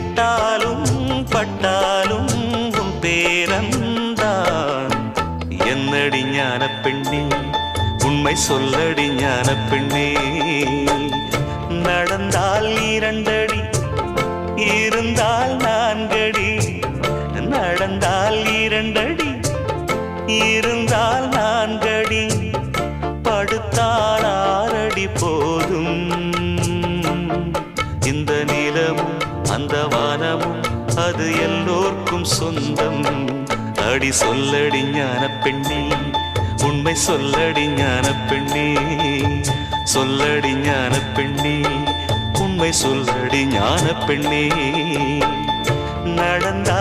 கெட்டாலும் பட்டாலும் உன் பேரந்தான் என்னடி ஞான பெண்ணே உண்மை சொல்லடி ஞான பெண்ணே நடந்தால் இரண்டடி இருந்தால் நான்கடி. நடந்தால் இரண்டடி இருந்தால் நான்கடி. படுத்தால் ஆறடி போதும். இந்த நிலமும் அந்த வானமும் அது எல்லோர்க்கும் சொந்தம். அடி சொல்லடி ஞான பெண்ணே உண்மை சொல்லடி ஞான பெண்ணே. சொல்லடி ஞான பெண்ணே உண்மை சொல்லடி ஞான பெண்ணே. நடந்தா